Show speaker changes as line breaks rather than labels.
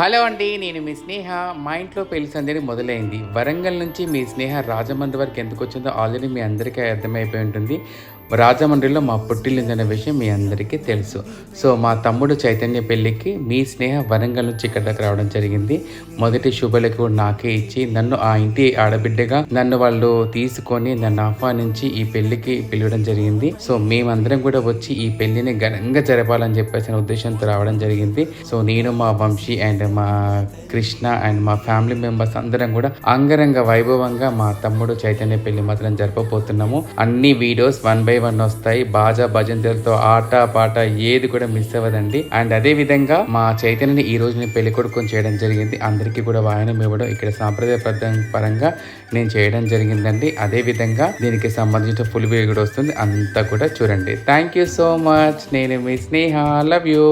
Hello అండి నేను మీ స్నేహ. మా ఇంట్లో పెళ్ళి సందడి మొదలైంది. వరంగల్ నుంచి మీ స్నేహ రాజమండ్రి వరకు ఎందుకు వచ్చిందో ఆల్రెడీ మీ అందరికీ అర్థమైపోయి ఉంటుంది. రాజమండ్రిలో మా పుట్టిల్లిందనే విషయం మీ అందరికీ తెలుసు. సో మా తమ్ముడు చైతన్య పెళ్ళికి మీ స్నేహ వరంగల్ నుంచి ఇక్కడికి రావడం జరిగింది. మొదటి శుభలకు నాకే ఇచ్చి నన్ను ఆ ఇంటి ఆడబిడ్డగా నన్ను వాళ్ళు తీసుకొని నన్ను ఆహ్వానించి ఈ పెళ్ళికి పిలవడం జరిగింది. సో మేమందరం కూడా వచ్చి ఈ పెళ్ళిని ఘనంగా జరపాలని చెప్పేసిన ఉద్దేశంతో రావడం జరిగింది. సో నేను మా వంశీ అండ్ మా కృష్ణ అండ్ మా ఫ్యామిలీ మెంబర్స్ అందరం కూడా అంగరంగ వైభవంగా మా తమ్ముడు చైతన్య పెళ్ళి మాత్రం జరపబోతున్నాము. అన్ని వీడియోస్ వన్ బై ఇవన్నీ వస్తాయి బాజా భజంతలతో ఆట పాట ఏది కూడా మిస్ అవ్వదండి. అండ్ అదే విధంగా మా చైతన్యని ఈ రోజు నేను పెళ్ళి కొడుకుని చేయడం జరిగింది. అందరికీ కూడా వాయనం ఇవ్వడం ఇక్కడ సాంప్రదాయ పరంగా నేను చేయడం జరిగిందండి. అదే విధంగా దీనికి సంబంధించిన ఫుల్ వీడియో కూడా వస్తుంది. అంతా కూడా చూడండి. థ్యాంక్ యూ సో మచ్ నేను మీ స్నేహ లవ్ యూ